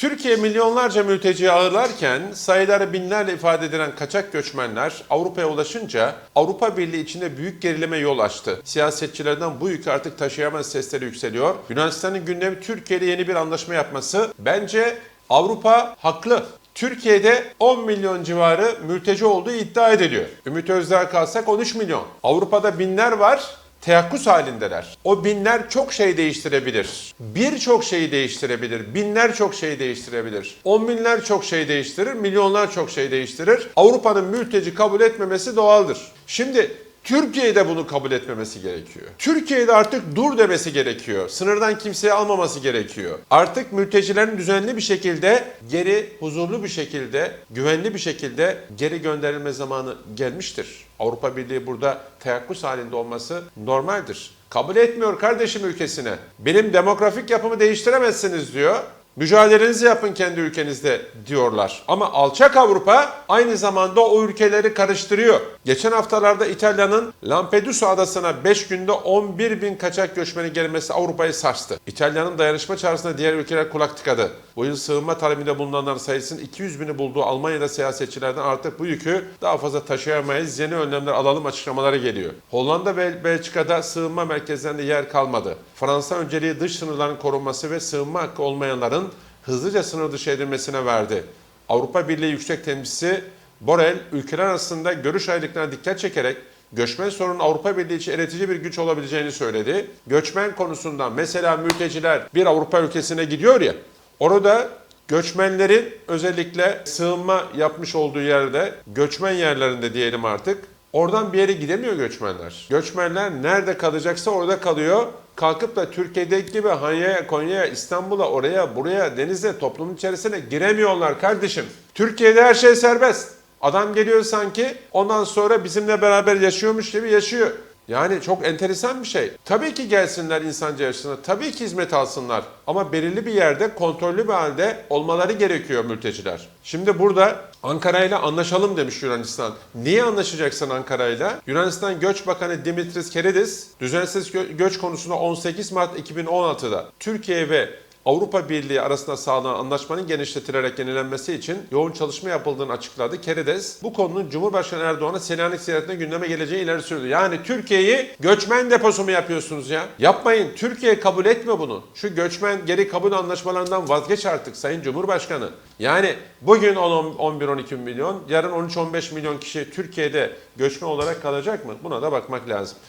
Türkiye milyonlarca mülteci ağırlarken sayıları binlerle ifade edilen kaçak göçmenler Avrupa'ya ulaşınca Avrupa Birliği içinde büyük gerilime yol açtı. Siyasetçilerden bu yükü artık taşıyamaz sesleri yükseliyor. Yunanistan'ın gündemi Türkiye ile yeni bir anlaşma yapması. Bence Avrupa haklı. Türkiye'de 10 milyon civarı mülteci olduğu iddia ediliyor. Ümit Özdağ kalsak 13 milyon. Avrupa'da binler var teyakkuz halindeler. O binler çok şey değiştirebilir. Birçok şeyi değiştirebilir. Binler çok şey değiştirebilir. On binler çok şey değiştirir. Milyonlar çok şey değiştirir. Avrupa'nın mülteci kabul etmemesi doğaldır. Şimdi Türkiye'de bunu kabul etmemesi gerekiyor. Türkiye'de artık dur demesi gerekiyor. Sınırdan kimseyi almaması gerekiyor. Artık mültecilerin düzenli bir şekilde geri, huzurlu bir şekilde, güvenli bir şekilde geri gönderilme zamanı gelmiştir. Avrupa Birliği burada teyakkuz halinde olması normaldir. Kabul etmiyor kardeşim ülkesine. Benim demografik yapımı değiştiremezsiniz diyor. Mücadelenizi yapın kendi ülkenizde diyorlar. Ama alçak Avrupa aynı zamanda o ülkeleri karıştırıyor. Geçen haftalarda İtalya'nın Lampedusa adasına 5 günde 11 bin kaçak göçmeni gelmesi Avrupa'yı sarstı. İtalya'nın dayanışma çağrısına diğer ülkeler kulak tıkadı. Bu yıl sığınma talebinde bulunanların sayısının 200 bini bulduğu Almanya'da siyasetçilerden artık bu yükü daha fazla taşıyamayız, yeni önlemler alalım açıklamaları geliyor. Hollanda ve Belçika'da sığınma merkezlerinde yer kalmadı. Fransa önceliği dış sınırların korunması ve sığınma hakkı olmayanların hızlıca sınır dışı edilmesine verdi. Avrupa Birliği Yüksek Temsilcisi Borrell, ülkeler arasında görüş ayrılıklarına dikkat çekerek göçmen sorunun Avrupa Birliği için eritici bir güç olabileceğini söyledi. Göçmen konusunda mesela mülteciler bir Avrupa ülkesine gidiyor ya, orada göçmenlerin özellikle sığınma yapmış olduğu yerde, göçmen yerlerinde diyelim artık, oradan bir yere gidemiyor göçmenler. Göçmenler nerede kalacaksa orada kalıyor. Kalkıp da Türkiye'deki gibi Hanya'ya, Konya'ya, İstanbul'a, oraya, buraya, denize, toplumun içerisine giremiyorlar kardeşim. Türkiye'de her şey serbest. Adam geliyor sanki ondan sonra bizimle beraber yaşıyormuş gibi yaşıyor. Yani çok enteresan bir şey. Tabii ki gelsinler insanca yaşasınlar. Tabii ki hizmet alsınlar. Ama belirli bir yerde kontrollü bir halde olmaları gerekiyor mülteciler. Şimdi burada Ankara ile anlaşalım demiş Yunanistan. Niye anlaşacaksın Ankara ile? Yunanistan Göç Bakanı Dimitris Keridis düzensiz gö- göç konusunda 18 Mart 2016'da Türkiye ve Avrupa Birliği arasında sağlanan anlaşmanın genişletilerek yenilenmesi için yoğun çalışma yapıldığını açıkladı. Kerides bu konunun Cumhurbaşkanı Erdoğan'a Selanik ziyaretine gündeme geleceği ileri sürdü. Yani Türkiye'yi göçmen deposu mu yapıyorsunuz ya? Yapmayın. Türkiye kabul etme bunu. Şu göçmen geri kabul anlaşmalarından vazgeç artık Sayın Cumhurbaşkanı. Yani bugün 11-12 milyon, yarın 13-15 milyon kişi Türkiye'de göçmen olarak kalacak mı? Buna da bakmak lazım.